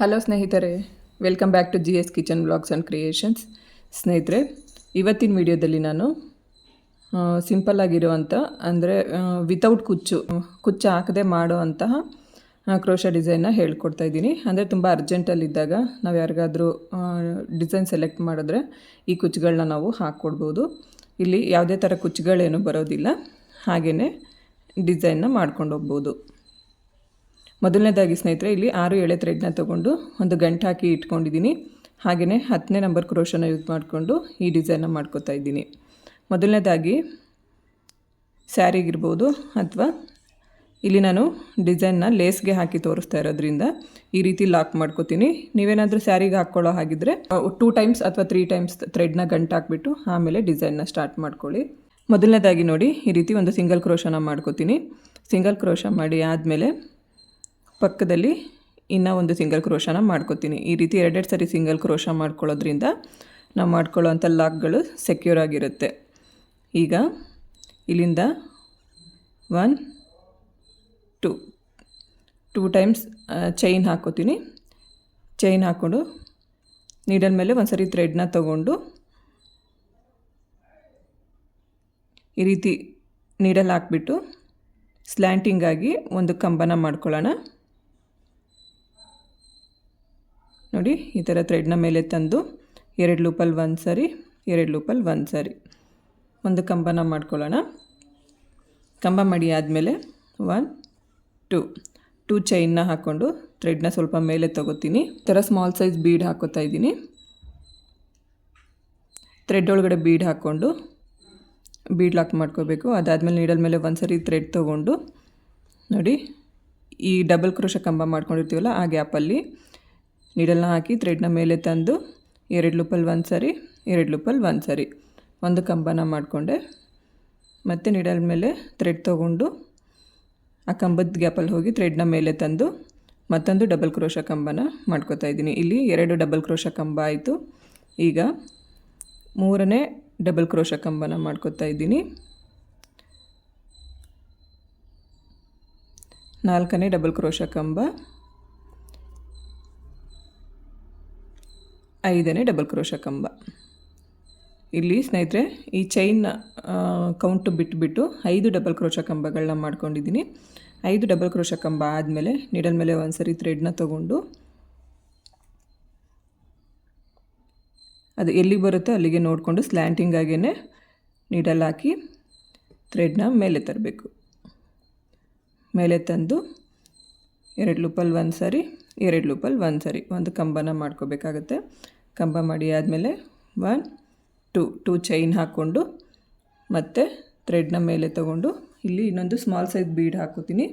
Hello ಸ್ನೇಹಿತರೆ, welcome back to G S kitchen blogs and creations. ಸ್ನೇಹಿತರೆ, ಇವತ್ತಿನ ವಿಡಿಯೋದಲ್ಲಿ ನಾನು ಸಿಂಪಲ್ ಆಗಿರುವಂಥ ಅಂದರೆ ವಿತೌಟ್ ಕುಚ್ಚು ಕುಚ್ಚು ಹಾಕದೆ ಅಂತಹ ಕ್ರೋಶ ಡಿಸೈನ್ನ ಹೇಳ್ಕೊಡ್ತಾ ಇದ್ದೀನಿ. ಅಂದರೆ ತುಂಬ ಅರ್ಜೆಂಟಲ್ಲಿದ್ದಾಗ ನಾವು ಯಾರಿಗಾದರೂ ಡಿಸೈನ್ ಸೆಲೆಕ್ಟ್ ಮಾಡಿದ್ರೆ ಈ ಕುಚ್ಚುಗಳನ್ನ ನಾವು ಹಾಕ್ಕೊಡ್ಬೋದು. ಇಲ್ಲಿ ಯಾವುದೇ ಥರ ಕುಚ್ಚುಗಳೇನು ಬರೋದಿಲ್ಲ. ಹಾಗೆಯೇ ಡಿಸೈನ್ನ ಮಾಡ್ಕೊಂಡು ಹೋಗ್ಬೋದು. ಮೊದಲನೇದಾಗಿ ಸ್ನೇಹಿತರೆ, ಇಲ್ಲಿ ಆರು ಎಳೆ ಥ್ರೆಡ್ನ ತೊಗೊಂಡು ಒಂದು ಗಂಟು ಹಾಕಿ ಇಟ್ಕೊಂಡಿದ್ದೀನಿ. ಹಾಗೆಯೇ ಹತ್ತನೇ ನಂಬರ್ ಕ್ರೋಶನ ಯೂಸ್ ಮಾಡಿಕೊಂಡು ಈ ಡಿಸೈನ್ನ ಮಾಡ್ಕೋತಾ ಇದ್ದೀನಿ. ಮೊದಲನೇದಾಗಿ ಸ್ಯಾರಿಗಿರ್ಬೋದು ಅಥವಾ ಇಲ್ಲಿ ನಾನು ಡಿಸೈನ್ನ ಲೇಸ್ಗೆ ಹಾಕಿ ತೋರಿಸ್ತಾ ಇರೋದ್ರಿಂದ ಈ ರೀತಿ ಲಾಕ್ ಮಾಡ್ಕೋತೀನಿ. ನೀವೇನಾದರೂ ಸ್ಯಾರಿಗೆ ಹಾಕ್ಕೊಳ್ಳೋ ಹಾಗಿದ್ರೆ ಟೂ ಟೈಮ್ಸ್ ಅಥವಾ ತ್ರೀ ಟೈಮ್ಸ್ ಥ್ರೆಡ್ನ ಗಂಟು ಹಾಕ್ಬಿಟ್ಟು ಆಮೇಲೆ ಡಿಸೈನ್ನ ಸ್ಟಾರ್ಟ್ ಮಾಡ್ಕೊಳ್ಳಿ. ಮೊದಲನೇದಾಗಿ ನೋಡಿ, ಈ ರೀತಿ ಒಂದು ಸಿಂಗಲ್ ಕ್ರೋಶನ ಮಾಡ್ಕೋತೀನಿ. ಸಿಂಗಲ್ ಕ್ರೋಶ ಮಾಡಿ ಆದಮೇಲೆ ಪಕ್ಕದಲ್ಲಿ ಇನ್ನೂ ಒಂದು ಸಿಂಗಲ್ ಕ್ರೋಶನ ಮಾಡ್ಕೋತೀನಿ. ಈ ರೀತಿ ಎರಡೆರಡು ಸರಿ ಸಿಂಗಲ್ ಕ್ರೋಶ ಮಾಡ್ಕೊಳ್ಳೋದ್ರಿಂದ ನಾವು ಮಾಡ್ಕೊಳ್ಳೋ ಅಂಥ ಲಾಕ್ಗಳು ಸೆಕ್ಯೂರ್ ಆಗಿರುತ್ತೆ. ಈಗ ಇಲ್ಲಿಂದ one to two times chain ಹಾಕೋತೀನಿ. ಚೈನ್ ಹಾಕ್ಕೊಂಡು ನೀಡಲ್ ಮೇಲೆ ಒಂದು ಸರಿ ಥ್ರೆಡ್ನ ತಗೊಂಡು ಈ ರೀತಿ ನೀಡಲ್ ಹಾಕ್ಬಿಟ್ಟು ಸ್ಲ್ಯಾಂಟಿಂಗಾಗಿ ಒಂದು ಕಂಬನ ಮಾಡ್ಕೊಳ್ಳೋಣ. ನೋಡಿ, ಈ ಥರ ಥ್ರೆಡ್ನ ಮೇಲೆ ತಂದು ಎರಡು ಲೂಪಲ್ಲಿ ಒಂದು ಸರಿ, ಎರಡು ಲೂಪಲ್ಲಿ ಒಂದು ಸರಿ. ಒಂದು ಕಂಬನ ಮಾಡ್ಕೊಳ್ಳೋಣ. ಕಂಬ ಮಾಡಿ ಆದಮೇಲೆ ಒನ್ ಟು ಟೂ ಚೈನ್ನ ಹಾಕ್ಕೊಂಡು ಥ್ರೆಡ್ನ ಸ್ವಲ್ಪ ಮೇಲೆ ತೊಗೋತೀನಿ. ಥರ ಸ್ಮಾಲ್ ಸೈಜ್ ಬೀಡ್ ಹಾಕೋತಾ ಇದ್ದೀನಿ. ಥ್ರೆಡ್ ಒಳಗಡೆ ಬೀಡ್ ಹಾಕ್ಕೊಂಡು ಬೀಡ್ ಲಾಕ್ ಮಾಡ್ಕೋಬೇಕು. ಅದಾದಮೇಲೆ ನೀಡಲ್ ಮೇಲೆ ಒಂದು ಸರಿ ಥ್ರೆಡ್ ತೊಗೊಂಡು ನೋಡಿ, ಈ ಡಬಲ್ ಕ್ರೋಶ ಕಂಬ ಮಾಡ್ಕೊಂಡಿರ್ತೀವಲ್ಲ, ಆ ಗ್ಯಾಪಲ್ಲಿ ನೀಡಲ್ನ ಹಾಕಿ ಥ್ರೆಡ್ನ ಮೇಲೆ ತಂದು ಎರಡು ಲೂಪಲ್ಲಿ ಒಂದು ಸರಿ, ಎರಡು ಲೂಪಲ್ಲಿ ಒಂದು ಸರಿ. ಒಂದು ಕಂಬನ ಮಾಡಿಕೊಂಡೆ. ಮತ್ತು ನೀಡಲ್ ಮೇಲೆ ಥ್ರೆಡ್ ತೊಗೊಂಡು ಆ ಕಂಬದ ಗ್ಯಾಪಲ್ಲಿ ಹೋಗಿ ಥ್ರೆಡ್ನ ಮೇಲೆ ತಂದು ಮತ್ತೊಂದು ಡಬಲ್ ಕ್ರೋಶ ಕಂಬನ ಮಾಡ್ಕೋತಾ ಇದ್ದೀನಿ. ಇಲ್ಲಿ ಎರಡು ಡಬಲ್ ಕ್ರೋಶ ಕಂಬ ಆಯಿತು. ಈಗ ಮೂರನೇ ಡಬಲ್ ಕ್ರೋಶ ಕಂಬನ ಮಾಡ್ಕೋತಾ ಇದ್ದೀನಿ. ನಾಲ್ಕನೇ ಡಬಲ್ ಕ್ರೋಶ ಕಂಬ. ಐದನೇ ಡಬಲ್ ಕ್ರೋಶ ಕಂಬ. ಇಲ್ಲಿ ಸ್ನೇಹಿತರೆ, ಈ ಚೈನ್ ಕೌಂಟು ಬಿಟ್ಟುಬಿಟ್ಟು ಐದು ಡಬಲ್ ಕ್ರೋಶ ಕಂಬಗಳನ್ನ ಮಾಡ್ಕೊಂಡಿದ್ದೀನಿ. ಐದು ಡಬಲ್ ಕ್ರೋಶ ಕಂಬ ಆದಮೇಲೆ ನೀಡಲ್ ಮೇಲೆ ಒಂದು ಸರಿ ಥ್ರೆಡ್ನ ತೊಗೊಂಡು ಅದು ಎಲ್ಲಿಗೆ ಬರುತ್ತೋ ಅಲ್ಲಿಗೆ ನೋಡಿಕೊಂಡು ಸ್ಲ್ಯಾಂಟಿಂಗ್ ಆಗೇ ನೀಡಲ್ ಹಾಕಿ ಥ್ರೆಡ್ನ ಮೇಲೆ ತರಬೇಕು. ಮೇಲೆ ತಂದು ಎರಡು ಲೂಪಲ್ಲಿ ಒಂದು ಸರಿ ಎರಡು ಲೂಪಲ್ಲಿ ಒಂದು ಸರಿ ಒಂದು ಕಂಬನ ಮಾಡ್ಕೋಬೇಕಾಗತ್ತೆ. ಕಂಬ ಮಾಡಿ ಆದಮೇಲೆ ಒನ್ ಟು ಟೂ ಚೈನ್ ಹಾಕ್ಕೊಂಡು ಮತ್ತು ಥ್ರೆಡ್ನ ಮೇಲೆ ತಗೊಂಡು ಇಲ್ಲಿ ಇನ್ನೊಂದು ಸ್ಮಾಲ್ ಸೈಜ್ ಬೀಡ್ ಹಾಕೋತೀನಿ.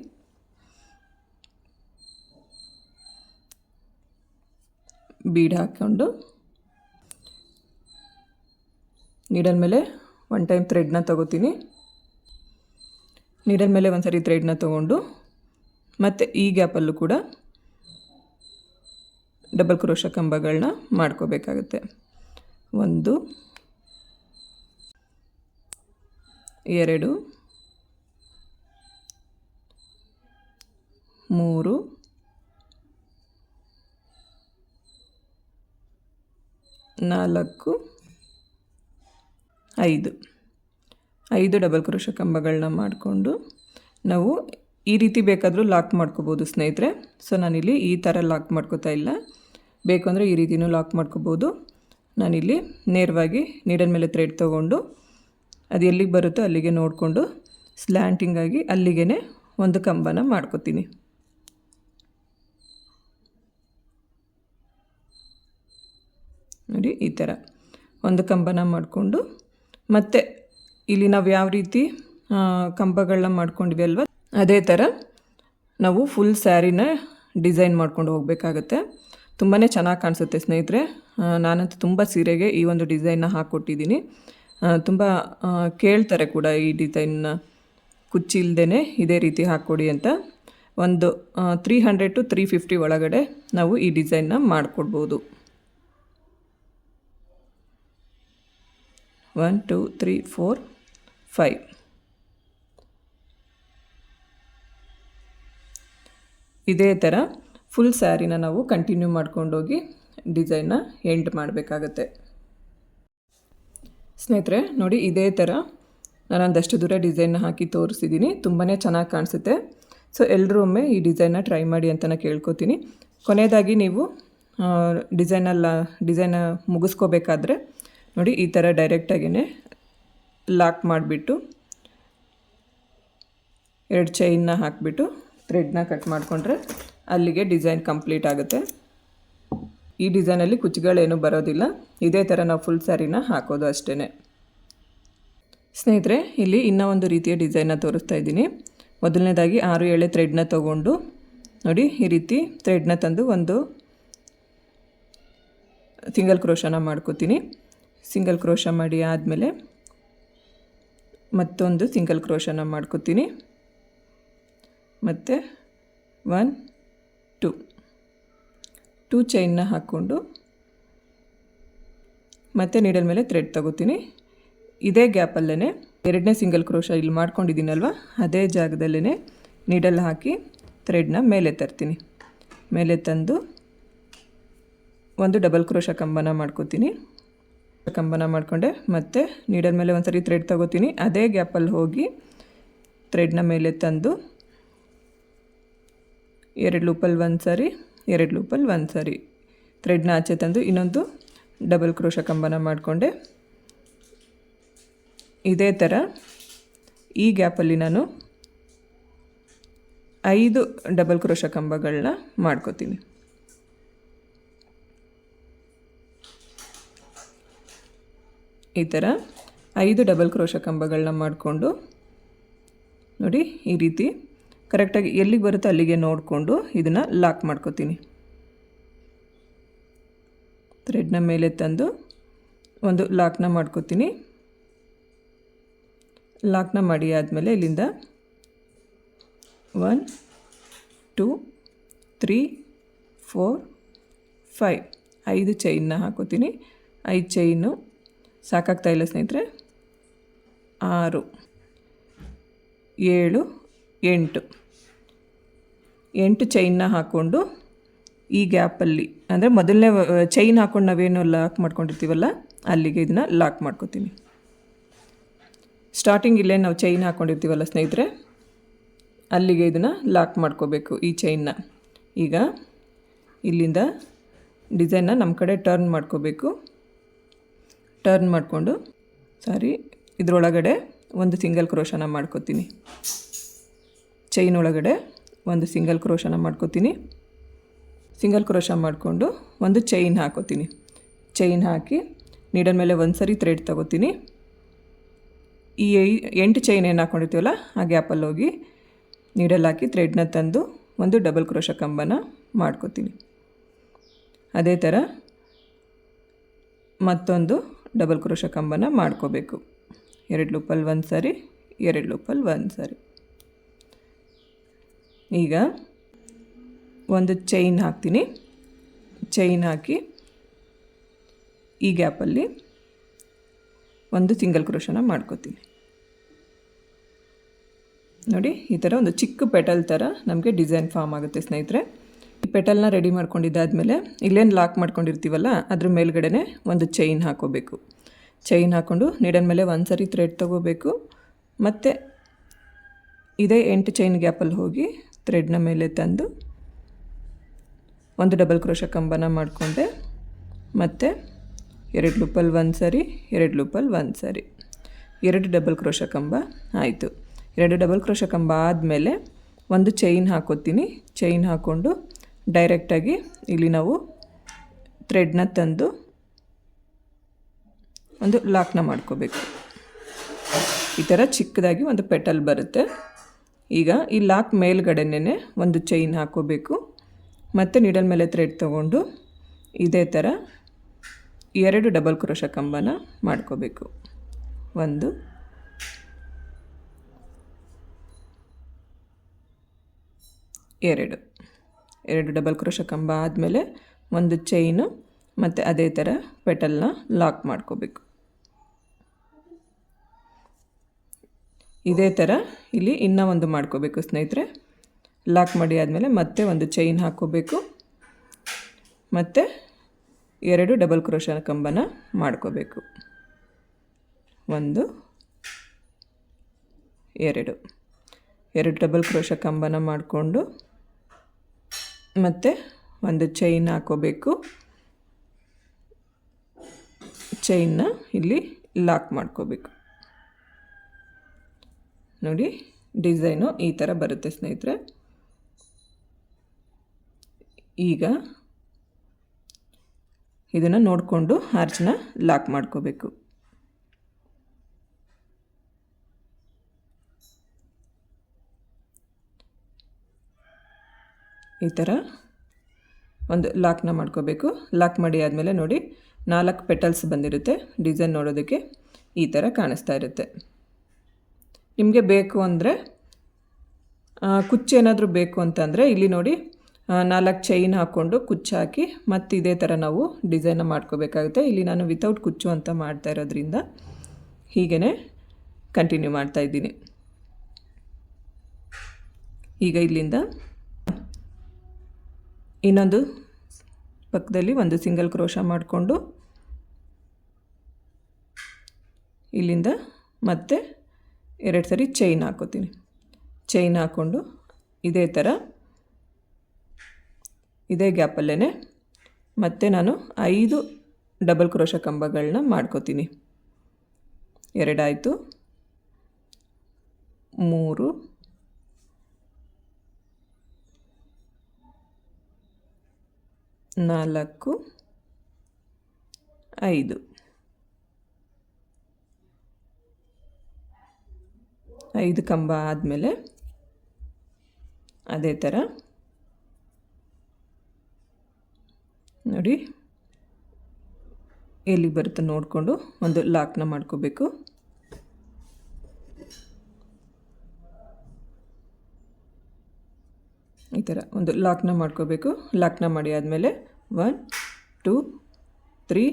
ಬೀಡ್ ಹಾಕ್ಕೊಂಡು ನೀಡಲ್ ಮೇಲೆ ಒನ್ ಟೈಮ್ ಥ್ರೆಡ್ನ ತಗೋತೀನಿ. ನೀಡಲ್ ಮೇಲೆ ಒಂದು ಸರಿ ಥ್ರೆಡ್ನ ತಗೊಂಡು ಮತ್ತು ಈ ಗ್ಯಾಪಲ್ಲೂ ಕೂಡ ಡಬಲ್ ಕ್ರೋಶ ಕಂಬಗಳನ್ನ ಮಾಡ್ಕೋಬೇಕಾಗುತ್ತೆ. ಒಂದು, ಎರಡು, ಮೂರು, ನಾಲ್ಕು, ಐದು. ಐದು ಡಬಲ್ ಕ್ರೋಶ ಕಂಬಗಳನ್ನ ಮಾಡಿಕೊಂಡು ನಾವು ಈ ರೀತಿ ಬೇಕಾದರೂ ಲಾಕ್ ಮಾಡ್ಕೋಬೋದು ಸ್ನೇಹಿತರೆ. ಸೊ ನಾನಿಲ್ಲಿ ಈ ಥರ ಲಾಕ್ ಮಾಡ್ಕೋತಾ ಇಲ್ಲ. ಬೇಕು ಅಂದರೆ ಈ ರೀತಿಯೂ ಲಾಕ್ ಮಾಡ್ಕೋಬೋದು. ನಾನಿಲ್ಲಿ ನೇರವಾಗಿ ನೀಡಲ್ ಮೇಲೆ ಥ್ರೆಡ್ ತೊಗೊಂಡು ಅದು ಎಲ್ಲಿಗೆ ಬರುತ್ತೋ ಅಲ್ಲಿಗೆ ನೋಡಿಕೊಂಡು ಸ್ಲ್ಯಾಂಟಿಂಗಾಗಿ ಅಲ್ಲಿಗೆ ಒಂದು ಕಂಬನ ಮಾಡ್ಕೋತೀನಿ. ನೋಡಿ, ಈ ಥರ ಒಂದು ಕಂಬನ ಮಾಡಿಕೊಂಡು ಮತ್ತು ಇಲ್ಲಿ ನಾವು ಯಾವ ರೀತಿ ಕಂಬಗಳನ್ನ ಮಾಡ್ಕೊಂಡ್ವಿ ಅಲ್ವ? ಅದೇ ಥರ ನಾವು ಫುಲ್ ಸ್ಯಾರಿನ ಡಿಸೈನ್ ಮಾಡ್ಕೊಂಡು ಹೋಗಬೇಕಾಗತ್ತೆ. ತುಂಬಾ ಚೆನ್ನಾಗಿ ಕಾಣಿಸುತ್ತೆ ಸ್ನೇಹಿತರೆ. ನಾನಂತೂ ತುಂಬ ಸೀರೆಗೆ ಈ ಒಂದು ಡಿಸೈನ್ನ ಹಾಕ್ಕೊಟ್ಟಿದ್ದೀನಿ ತುಂಬ ಕೇಳ್ತಾರೆ ಕೂಡ ಈ ಡಿಸೈನ್ನ ಕುಚ್ಚಿಲ್ದೇ ಇದೇ ರೀತಿ ಹಾಕ್ಕೊಡಿ ಅಂತ. ಒಂದು three hundred to three fifty ಒಳಗಡೆ ನಾವು ಈ ಡಿಸೈನ್ನ ಮಾಡಿಕೊಡ್ಬೋದು. One two three four five ಇದೇ ಥರ ಫುಲ್ ಸ್ಯಾರಿನ ನಾವು ಕಂಟಿನ್ಯೂ ಮಾಡ್ಕೊಂಡೋಗಿ ಡಿಸೈನ್ನ ಎಂಡ್ ಮಾಡಬೇಕಾಗತ್ತೆ. ಸ್ನೇಹಿತರೆ, ನೋಡಿ ಇದೇ ಥರ ನಾನು ಒಂದಷ್ಟು ದೂರ ಡಿಸೈನ್ನ ಹಾಕಿ ತೋರಿಸಿದ್ದೀನಿ ತುಂಬಾ ಚೆನ್ನಾಗಿ ಕಾಣಿಸುತ್ತೆ. ಸೊ ಎಲ್ಲರೂ ಒಮ್ಮೆ ಈ ಡಿಸೈನ್ನ ಟ್ರೈ ಮಾಡಿ ಅಂತ ನಾನು ಕೇಳ್ಕೊತೀನಿ. ಕೊನೆಯದಾಗಿ ನೀವು ಡಿಸೈನಲ್ಲ ಡಿಸೈನ ಮುಗಿಸ್ಕೋಬೇಕಾದ್ರೆ ನೋಡಿ ಈ ಥರ ಡೈರೆಕ್ಟಾಗಿಯೇ ಲಾಕ್ ಮಾಡಿಬಿಟ್ಟು ಎರಡು ಚೈನ್ನ ಹಾಕಿಬಿಟ್ಟು ಥ್ರೆಡ್ನ ಕಟ್ ಮಾಡಿಕೊಂಡ್ರೆ ಅಲ್ಲಿಗೆ ಡಿಸೈನ್ ಕಂಪ್ಲೀಟ್ ಆಗುತ್ತೆ. ಈ ಡಿಸೈನಲ್ಲಿ ಕುಚ್ಚುಗಳೇನು ಬರೋದಿಲ್ಲ. ಇದೇ ಥರ ನಾವು ಫುಲ್ ಸ್ಯಾರಿನ ಹಾಕೋದು ಅಷ್ಟೇ ಸ್ನೇಹಿತರೆ, ಇಲ್ಲಿ ಇನ್ನೂ ಒಂದು ರೀತಿಯ ಡಿಸೈನ್ನ ತೋರಿಸ್ತಾ ಇದ್ದೀನಿ. ಮೊದಲನೇದಾಗಿ ಆರು ಏಳೆ ಥ್ರೆಡ್ನ ತೊಗೊಂಡು ನೋಡಿ, ಈ ರೀತಿ ಥ್ರೆಡ್ನ ತಂದು ಒಂದು ಸಿಂಗಲ್ ಕ್ರೋಶನ ಮಾಡ್ಕೋತೀನಿ. ಸಿಂಗಲ್ ಕ್ರೋಶ ಮಾಡಿ ಆದಮೇಲೆ ಮತ್ತೊಂದು ಸಿಂಗಲ್ ಕ್ರೋಶನ ಮಾಡ್ಕೋತೀನಿ. ಮತ್ತು ಒನ್, ಟು. ಟೂ ಚೈನ್ನ ಹಾಕ್ಕೊಂಡು ಮತ್ತು ನೀಡಲ್ ಮೇಲೆ ಥ್ರೆಡ್ ತಗೋತೀನಿ. ಇದೇ ಗ್ಯಾಪಲ್ಲೇ ಎರಡನೇ ಸಿಂಗಲ್ ಕ್ರೋಶ ಇಲ್ಲಿ ಮಾಡ್ಕೊಂಡಿದ್ದೀನಲ್ವ? ಅದೇ ಜಾಗದಲ್ಲೇ ನೀಡಲ್ ಹಾಕಿ ಥ್ರೆಡ್ನ ಮೇಲೆ ತರ್ತೀನಿ. ಮೇಲೆ ತಂದು ಒಂದು ಡಬಲ್ ಕ್ರೋಶ ಕಂಬನ ಮಾಡ್ಕೋತೀನಿ. ಕಂಬನ ಮಾಡಿಕೊಂಡೆ ಮತ್ತು ನೀಡಲ್ ಮೇಲೆ ಒಂದು ಸರಿ ಥ್ರೆಡ್ ತಗೋತೀನಿ. ಅದೇ ಗ್ಯಾಪಲ್ಲಿ ಹೋಗಿ ಥ್ರೆಡ್ನ ಮೇಲೆ ತಂದು ಎರಡು ಲೂಪಲ್ಲಿ ಒಂದು ಸಾರಿ, ಎರಡು ಲೂಪಲ್ಲಿ ಒಂದು ಸಾರಿ. ಥ್ರೆಡ್ನ ಆಚೆ ತಂದು ಇನ್ನೊಂದು ಡಬಲ್ ಕ್ರೋಶ ಕಂಬನ ಮಾಡಿಕೊಂಡೆ. ಇದೇ ಥರ ಈ ಗ್ಯಾಪಲ್ಲಿ ನಾನು ಐದು ಡಬಲ್ ಕ್ರೋಶ ಕಂಬಗಳನ್ನ ಮಾಡ್ಕೋತೀನಿ. ಈ ಥರ ಐದು ಡಬಲ್ ಕ್ರೋಶ ಕಂಬಗಳನ್ನ ಮಾಡಿಕೊಂಡು ನೋಡಿ ಈ ರೀತಿ ಕರೆಕ್ಟಾಗಿ ಎಲ್ಲಿಗೆ ಬರುತ್ತೋ ಅಲ್ಲಿಗೆ ನೋಡಿಕೊಂಡು ಇದನ್ನು ಲಾಕ್ ಮಾಡ್ಕೋತೀನಿ. ಥ್ರೆಡ್ನ ಮೇಲೆ ತಂದು ಒಂದು ಲಾಕ್ನ ಮಾಡ್ಕೋತೀನಿ. ಲಾಕ್ನ ಮಾಡಿ ಆದಮೇಲೆ ಇಲ್ಲಿಂದ one, two, three, four, five. ಐದು ಚೈನ್ನ ಹಾಕೋತೀನಿ. ಐದು ಚೈನು ಸಾಕಾಗ್ತಾ ಇಲ್ಲ ಸ್ನೇಹಿತರೆ. ಆರು, ಏಳು, ಎಂಟು. ಎಂಟು ಚೈನ್ನ ಹಾಕ್ಕೊಂಡು ಈ ಗ್ಯಾಪಲ್ಲಿ ಅಂದರೆ ಮೊದಲನೇ ಚೈನ್ ಹಾಕ್ಕೊಂಡು ನಾವೇನು ಲಾಕ್ ಮಾಡ್ಕೊಂಡಿರ್ತೀವಲ್ಲ, ಅಲ್ಲಿಗೆ ಇದನ್ನು ಲಾಕ್ ಮಾಡ್ಕೋತೀನಿ ಸ್ಟಾರ್ಟಿಂಗ್ ಇಲ್ಲೇ ನಾವು ಚೈನ್ ಹಾಕ್ಕೊಂಡಿರ್ತೀವಲ್ಲ ಸ್ನೇಹಿತರೆ, ಅಲ್ಲಿಗೆ ಇದನ್ನು ಲಾಕ್ ಮಾಡ್ಕೋಬೇಕು ಈ ಚೈನ್ನ ಈಗ ಇಲ್ಲಿಂದ ಡಿಸೈನ್ನ ನಮ್ಮ ಕಡೆ ಟರ್ನ್ ಮಾಡ್ಕೋಬೇಕು. ಟರ್ನ್ ಮಾಡಿಕೊಂಡು ಸಾರಿ ಇದರೊಳಗಡೆ ಒಂದು ಸಿಂಗಲ್ ಕ್ರೋಶನ ಮಾಡ್ಕೋತೀನಿ. ಚೈನ್ ಒಳಗಡೆ ಒಂದು ಸಿಂಗಲ್ ಕ್ರೋಶನ ಮಾಡ್ಕೋತೀನಿ. ಸಿಂಗಲ್ ಕ್ರೋಶ ಮಾಡಿಕೊಂಡು ಒಂದು ಚೈನ್ ಹಾಕೋತೀನಿ. ಚೈನ್ ಹಾಕಿ ನೀಡಲ್ ಮೇಲೆ ಒಂದು ಸರಿ ಥ್ರೆಡ್ ತಗೋತೀನಿ. ಈ ಎಂಟು ಚೈನ್ ಏನು ಹಾಕ್ಕೊಂಡಿರ್ತೀವಲ್ಲ ಆ ಗ್ಯಾಪಲ್ಲಿ ಹೋಗಿ ನೀಡಲ್ಲಿ ಹಾಕಿ ಥ್ರೆಡ್ನ ತಂದು ಒಂದು ಡಬಲ್ ಕ್ರೋಶ ಕಂಬನ ಮಾಡ್ಕೋತೀನಿ. ಅದೇ ಥರ ಮತ್ತೊಂದು ಡಬಲ್ ಕ್ರೋಶ ಕಂಬನ ಮಾಡ್ಕೋಬೇಕು. ಎರಡು ಲೂಪಲ್ಲಿ ಒಂದು ಸಾರಿ, ಎರಡು ಲೂಪಲ್ಲಿ ಒಂದು ಸಾರಿ. ಈಗ ಒಂದು ಚೈನ್ ಹಾಕ್ತೀನಿ. ಚೈನ್ ಹಾಕಿ ಈ ಗ್ಯಾಪಲ್ಲಿ ಒಂದು ಸಿಂಗಲ್ ಕ್ರೋಶನ ಮಾಡ್ಕೋತೀನಿ. ನೋಡಿ, ಈ ಥರ ಒಂದು ಚಿಕ್ಕ ಪೆಟಲ್ ಥರ ನಮಗೆ ಡಿಸೈನ್ ಫಾರ್ಮ್ ಆಗುತ್ತೆ ಸ್ನೇಹಿತರೆ. ಈ ಪೆಟಲ್ನ ರೆಡಿ ಮಾಡ್ಕೊಂಡಿದ್ದಾದಮೇಲೆ ಇಲ್ಲೇನು ಲಾಕ್ ಮಾಡ್ಕೊಂಡಿರ್ತೀವಲ್ಲ, ಅದ್ರ ಮೇಲ್ಗಡೆ ಒಂದು ಚೈನ್ ಹಾಕೋಬೇಕು. ಚೈನ್ ಹಾಕ್ಕೊಂಡು ನೀಡನ್ ಮೇಲೆ ಒಂದು ಸರಿ ಥ್ರೆಡ್ ತೊಗೋಬೇಕು. ಮತ್ತು ಇದೇ ಎಂಟು ಚೈನ್ ಗ್ಯಾಪಲ್ಲಿ ಹೋಗಿ ಥ್ರೆಡ್ನ ಮೇಲೆ ತಂದು ಒಂದು ಡಬಲ್ ಕ್ರೋಶ ಕಂಬನ ಮಾಡಿಕೊಂಡೆ. ಮತ್ತು ಎರಡು ಲೂಪಲ್ಲಿ ಒಂದು ಸರಿ, ಎರಡು ಲೂಪಲ್ಲಿ ಒಂದು ಸರಿ. ಎರಡು ಡಬಲ್ ಕ್ರೋಶ ಕಂಬ ಆಯಿತು. ಎರಡು ಡಬಲ್ ಕ್ರೋಶ ಕಂಬ ಆದಮೇಲೆ ಒಂದು ಚೈನ್ ಹಾಕೋತೀನಿ. ಚೈನ್ ಹಾಕ್ಕೊಂಡು ಡೈರೆಕ್ಟಾಗಿ ಇಲ್ಲಿ ನಾವು ಥ್ರೆಡ್ನ ತಂದು ಒಂದು ಲಾಕ್ನ ಮಾಡ್ಕೋಬೇಕು. ಈ ಥರ ಚಿಕ್ಕದಾಗಿ ಒಂದು ಪೆಟಲ್ ಬರುತ್ತೆ. ಈಗ ಈ ಲಾಕ್ ಮೇಲ್ಗಡೆನೇ ಒಂದು ಚೈನ್ ಹಾಕೋಬೇಕು. ಮತ್ತು ನೀಡಲ್ ಮೇಲೆ ಥ್ರೆಡ್ ತೊಗೊಂಡು ಇದೇ ಥರ ಎರಡು ಡಬಲ್ ಕ್ರೋಶ ಕಂಬನ ಮಾಡ್ಕೋಬೇಕು. ಒಂದು. ಎರಡು. ಎರಡು ಡಬಲ್ ಕ್ರೋಶ ಕಂಬ ಆದಮೇಲೆ ಒಂದು ಚೈನು ಮತ್ತು ಅದೇ ಥರ ಪೆಟಲ್ನ ಲಾಕ್ ಮಾಡ್ಕೋಬೇಕು. ಇದೇ ಥರ ಇಲ್ಲಿ ಇನ್ನೂ ಒಂದು ಮಾಡ್ಕೋಬೇಕು ಸ್ನೇಹಿತರೆ. ಲಾಕ್ ಮಾಡಿ ಆದಮೇಲೆ ಮತ್ತೆ ಒಂದು ಚೈನ್ ಹಾಕ್ಕೋಬೇಕು ಮತ್ತು ಎರಡು ಡಬಲ್ ಕ್ರೋಶ ಕಂಬನ ಮಾಡ್ಕೋಬೇಕು. ಒಂದು, ಎರಡು. ಎರಡು ಡಬಲ್ ಕ್ರೋಶ ಕಂಬನ ಮಾಡಿಕೊಂಡು ಮತ್ತು ಒಂದು ಚೈನ್ ಹಾಕೋಬೇಕು. ಚೈನ್ನ ಇಲ್ಲಿ ಲಾಕ್ ಮಾಡ್ಕೋಬೇಕು. ನೋಡಿ, ಡಿಸೈನು ಈ ಥರ ಬರುತ್ತೆ ಸ್ನೇಹಿತರೆ. ಈಗ ಇದನ್ನು ನೋಡಿಕೊಂಡು ಆರ್ಚನ್ನ ಲಾಕ್ ಮಾಡ್ಕೋಬೇಕು. ಈ ಥರ ಒಂದು ಲಾಕ್ನ ಮಾಡ್ಕೋಬೇಕು. ಲಾಕ್ ಮಾಡಿ ಆದಮೇಲೆ ನೋಡಿ, ನಾಲ್ಕು ಪೆಟಲ್ಸ್ ಬಂದಿರುತ್ತೆ ಡಿಸೈನ್ ನೋಡೋದಕ್ಕೆ. ಈ ಥರ ಕಾಣಿಸ್ತಾ ಇರುತ್ತೆ. ನಿಮಗೆ ಬೇಕು ಅಂದರೆ ಕುಚ್ಚೇನಾದರೂ ಬೇಕು ಅಂತಂದರೆ, ಇಲ್ಲಿ ನೋಡಿ ನಾಲ್ಕು ಚೈನ್ ಹಾಕ್ಕೊಂಡು ಕುಚ್ಚು ಹಾಕಿ, ಮತ್ತು ಇದೇ ಥರ ನಾವು ಡಿಸೈನ್ ಮಾಡ್ಕೋಬೇಕಾಗುತ್ತೆ. ಇಲ್ಲಿ ನಾನು ವಿತೌಟ್ ಕುಚ್ಚು ಅಂತ ಮಾಡ್ತಾ ಇರೋದ್ರಿಂದ ಹೀಗೇ ಕಂಟಿನ್ಯೂ ಮಾಡ್ತಾ ಇದ್ದೀನಿ. ಈಗ ಇಲ್ಲಿಂದ ಇನ್ನೊಂದು ಪಕ್ಕದಲ್ಲಿ ಒಂದು ಸಿಂಗಲ್ ಕ್ರೋಶ ಮಾಡಿಕೊಂಡು, ಇಲ್ಲಿಂದ ಮತ್ತೆ ಎರಡು ಸರಿ ಚೈನ್ ಹಾಕೋತೀನಿ. ಚೈನ್ ಹಾಕ್ಕೊಂಡು ಇದೇ ಥರ ಇದೇ ಗ್ಯಾಪಲ್ಲೇ ಮತ್ತೆ ನಾನು ಐದು ಡಬಲ್ ಕ್ರೋಶ ಕಂಬಗಳನ್ನ ಮಾಡ್ಕೋತೀನಿ. ಎರಡಾಯಿತು. ಮೂರು. ನಾಲ್ಕು. ಐದು. ಐದು ಕಂಬ ಆದಮೇಲೆ ಅದೇ ಥರ. ನೋಡಿ, ಎಲ್ಲಿ ಬರುತ್ತೆ ನೋಡಿಕೊಂಡು ಒಂದು ಲಾಕ್ನ ಮಾಡ್ಕೋಬೇಕು. ಈ ಥರ ಒಂದು ಲಾಕ್ನ ಮಾಡ್ಕೋಬೇಕು. ಲಾಕ್ನ ಮಾಡಿ ಆದಮೇಲೆ one, two, three,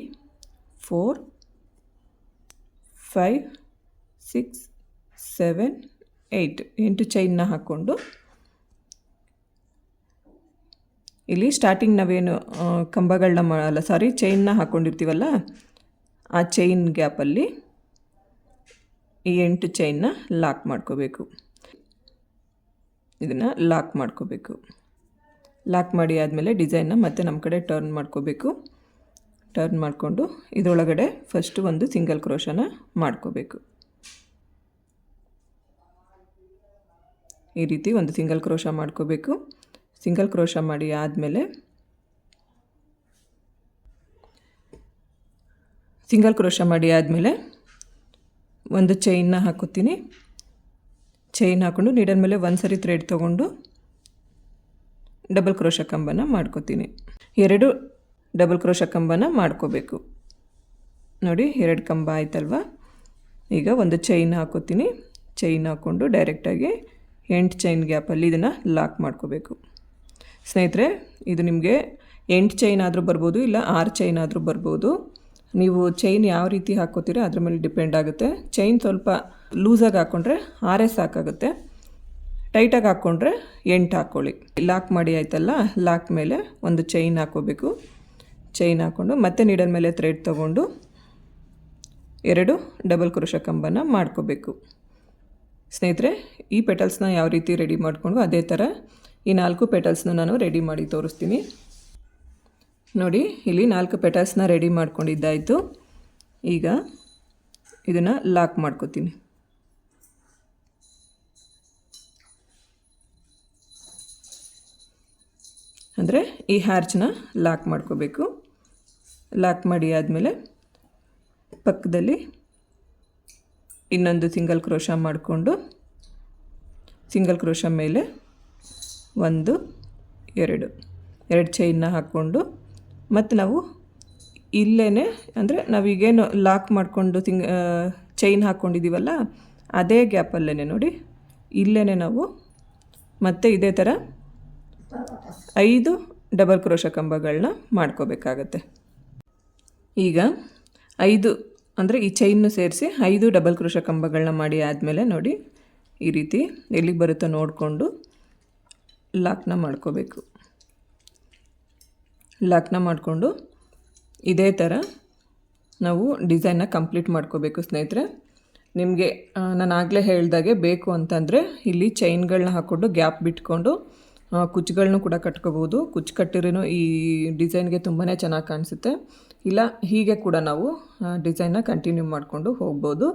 four, five, six seven eight ಎಂಟು ಚೈನ್ನ ಹಾಕ್ಕೊಂಡು ಇಲ್ಲಿ ಸ್ಟಾರ್ಟಿಂಗ್ ನಾವೇನು ಕಂಬಗಳನ್ನ ಮಾಡಲ್ಲ ಸಾರಿ ಚೈನ್ನ ಹಾಕ್ಕೊಂಡಿರ್ತೀವಲ್ಲ ಆ ಚೈನ್ ಗ್ಯಾಪಲ್ಲಿ ಈ ಎಂಟು ಚೈನ್ನ ಲಾಕ್ ಮಾಡ್ಕೋಬೇಕು. ಇದನ್ನು ಲಾಕ್ ಮಾಡ್ಕೋಬೇಕು. ಲಾಕ್ ಮಾಡಿ ಆದಮೇಲೆ ಡಿಸೈನ್ನ ಮತ್ತೆ ನಮ್ಮ ಕಡೆ ಟರ್ನ್ ಮಾಡ್ಕೋಬೇಕು. ಟರ್ನ್ ಮಾಡಿಕೊಂಡು ಇದರೊಳಗಡೆ ಫಸ್ಟು ಒಂದು ಸಿಂಗಲ್ ಕ್ರೋಶನ ಮಾಡ್ಕೋಬೇಕು. ಈ ರೀತಿ ಒಂದು ಸಿಂಗಲ್ ಕ್ರೋಶ ಮಾಡ್ಕೋಬೇಕು. ಸಿಂಗಲ್ ಕ್ರೋಶ ಮಾಡಿ ಆದಮೇಲೆ ಸಿಂಗಲ್ ಕ್ರೋಶ ಮಾಡಿ ಆದಮೇಲೆ ಒಂದು ಚೈನ್ನ ಹಾಕೋತೀನಿ ಚೈನ್ ಹಾಕ್ಕೊಂಡು ನೀಡಲ್ ಮೇಲೆ ಒಂದು ಸರಿ ಥ್ರೆಡ್ ತೊಗೊಂಡು ಡಬಲ್ ಕ್ರೋಶ ಕಂಬನ ಮಾಡ್ಕೋತೀನಿ. ಎರಡು ಡಬಲ್ ಕ್ರೋಶ ಕಂಬನ ಮಾಡ್ಕೋಬೇಕು. ನೋಡಿ, ಎರಡು ಕಂಬ ಆಯ್ತಲ್ವ? ಈಗ ಒಂದು ಚೈನ್ ಹಾಕೋತೀನಿ ಚೈನ್ ಹಾಕ್ಕೊಂಡು ಡೈರೆಕ್ಟಾಗಿ ಎಂಟು ಚೈನ್ ಗ್ಯಾಪಲ್ಲಿ ಇದನ್ನು ಲಾಕ್ ಮಾಡ್ಕೋಬೇಕು. ಸ್ನೇಹಿತರೆ, ಇದು ನಿಮಗೆ ಎಂಟು ಚೈನ್ ಆದರೂ ಬರ್ಬೋದು, ಇಲ್ಲ ಆರು ಚೈನ್ ಆದರೂ ಬರ್ಬೋದು. ನೀವು ಚೈನ್ ಯಾವ ರೀತಿ ಹಾಕ್ಕೋತೀರಿ ಅದ್ರ ಮೇಲೆ ಡಿಪೆಂಡ್ ಆಗುತ್ತೆ. ಚೈನ್ ಸ್ವಲ್ಪ ಲೂಸಾಗಿ ಹಾಕ್ಕೊಂಡ್ರೆ ಆರೇ ಸಾಕಾಗುತ್ತೆ ಟೈಟಾಗಿ ಹಾಕ್ಕೊಂಡ್ರೆ ಎಂಟು ಹಾಕ್ಕೊಳ್ಳಿ ಲಾಕ್ ಮಾಡಿ ಆಯ್ತಲ್ಲ ಲಾಕ್ ಮೇಲೆ ಒಂದು ಚೈನ್ ಹಾಕ್ಕೋಬೇಕು. ಚೈನ್ ಹಾಕ್ಕೊಂಡು ಮತ್ತೆ ನೀಡಲ್ ಮೇಲೆ ಥ್ರೆಡ್ ತೊಗೊಂಡು ಎರಡು ಡಬಲ್ ಕ್ರೋಶ ಕಂಬನ ಮಾಡ್ಕೋಬೇಕು. ಸ್ನೇಹಿತರೆ, ಈ ಪೆಟಲ್ಸ್ನ ಯಾವ ರೀತಿ ರೆಡಿ ಮಾಡಿಕೊಂಡು ಅದೇ ಥರ ಈ ನಾಲ್ಕು ಪೆಟಲ್ಸ್ನ ನಾನು ರೆಡಿ ಮಾಡಿ ತೋರಿಸ್ತೀನಿ. ನೋಡಿ, ಇಲ್ಲಿ ನಾಲ್ಕು ಪೆಟಲ್ಸ್ನ ರೆಡಿ ಮಾಡ್ಕೊಂಡಿದ್ದಾಯಿತು. ಈಗ ಇದನ್ನು ಲಾಕ್ ಮಾಡ್ಕೋತೀನಿ. ಅಂದರೆ ಈ ಹ್ಯಾರ್ಚ್ನ ಲಾಕ್ ಮಾಡ್ಕೋಬೇಕು. ಲಾಕ್ ಮಾಡಿ ಆದಮೇಲೆ ಪಕ್ಕದಲ್ಲಿ ಇನ್ನೊಂದು ಸಿಂಗಲ್ ಕ್ರೋಶ ಮಾಡಿಕೊಂಡು ಸಿಂಗಲ್ ಕ್ರೋಶ ಮೇಲೆ ಒಂದು, ಎರಡು ಎರಡು ಚೈನ್ನ ಹಾಕ್ಕೊಂಡು ಮತ್ತು ನಾವು ಇಲ್ಲೇ ಅಂದರೆ ನಾವೀಗೇನು ಲಾಕ್ ಮಾಡಿಕೊಂಡು ತಿಂಗ್ ಚೈನ್ ಹಾಕ್ಕೊಂಡಿದ್ದೀವಲ್ಲ ಅದೇ ಗ್ಯಾಪಲ್ಲೇ ನೋಡಿ ಇಲ್ಲೇ ನಾವು ಮತ್ತೆ ಇದೇ ಥರ ಐದು ಡಬಲ್ ಕ್ರೋಶ ಕಂಬಗಳನ್ನ ಮಾಡ್ಕೋಬೇಕಾಗತ್ತೆ. ಈಗ ಐದು ಅಂದರೆ ಈ ಚೈನ್ನು ಸೇರಿಸಿ ಐದು ಡಬಲ್ ಕ್ರೋಶ ಕಂಬಗಳನ್ನ ಮಾಡಿ ಆದಮೇಲೆ ನೋಡಿ ಈ ರೀತಿ ಎಲ್ಲಿಗೆ ಬರುತ್ತೋ ನೋಡಿಕೊಂಡು ಲಾಕ್ನ ಮಾಡ್ಕೋಬೇಕು. ಲಾಕ್ನ ಮಾಡಿಕೊಂಡು ಇದೇ ಥರ ನಾವು ಡಿಸೈನ್ನ ಕಂಪ್ಲೀಟ್ ಮಾಡ್ಕೋಬೇಕು ಸ್ನೇಹಿತರೆ. ನಿಮಗೆ ನಾನು ಆಗಲೇ ಹೇಳ್ದಾಗೆ ಬೇಕು ಅಂತಂದರೆ ಇಲ್ಲಿ ಚೈನ್ಗಳನ್ನ ಹಾಕ್ಕೊಂಡು ಗ್ಯಾಪ್ ಬಿಟ್ಕೊಂಡು ಕುಚ್ಚುಗಳನ್ನೂ ಕೂಡ ಕಟ್ಕೋಬೋದು. ಕುಚ್ಚು ಕಟ್ಟಿರೋ ಈ ಡಿಸೈನ್ಗೆ ತುಂಬಾ ಚೆನ್ನಾಗಿ ಕಾಣಿಸುತ್ತೆ. ಇಲ್ಲ, ಹೀಗೆ ಕೂಡ ನಾವು ಡಿಸೈನ್ನ ಕಂಟಿನ್ಯೂ ಮಾಡಿಕೊಂಡು ಹೋಗ್ಬೋದು.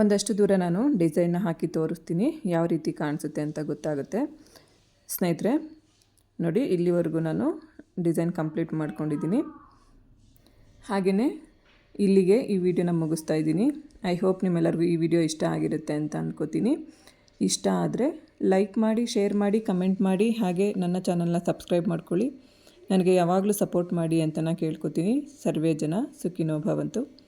ಒಂದಷ್ಟು ದೂರ ನಾನು ಡಿಸೈನ್ನ ಹಾಕಿ ತೋರಿಸ್ತೀನಿ, ಯಾವ ರೀತಿ ಕಾಣಿಸುತ್ತೆ ಅಂತ ಗೊತ್ತಾಗುತ್ತೆ. ಸ್ನೇಹಿತರೆ, ನೋಡಿ, ಇಲ್ಲಿವರೆಗೂ ನಾನು ಡಿಸೈನ್ ಕಂಪ್ಲೀಟ್ ಮಾಡ್ಕೊಂಡಿದ್ದೀನಿ. ಹಾಗೆಯೇ ಇಲ್ಲಿಗೆ ಈ ವಿಡಿಯೋನ ಮುಗಿಸ್ತಾ ಇದ್ದೀನಿ. ಐ ಹೋಪ್ ನಿಮ್ಮೆಲ್ಲರಿಗೂ ಈ ವಿಡಿಯೋ ಇಷ್ಟ ಆಗಿರುತ್ತೆ ಅಂತ ಅಂದ್ಕೋತೀನಿ ಇಷ್ಟ ಆದರೆ ಲೈಕ್ ಮಾಡಿ ಶೇರ್ ಮಾಡಿ ಕಮೆಂಟ್ ಮಾಡಿ, ಹಾಗೆ ನನ್ನ ಚಾನಲ್ನ ಸಬ್ಸ್ಕ್ರೈಬ್ ಮಾಡ್ಕೊಳ್ಳಿ. ನನಗೆ ಯಾವಾಗಲೂ ಸಪೋರ್ಟ್ ಮಾಡಿ ಅಂತ ನಾನು ಕೇಳ್ಕೊತೀನಿ. ಸರ್ವೇ ಜನ ಸುಖಿನೋ ಭವಂತು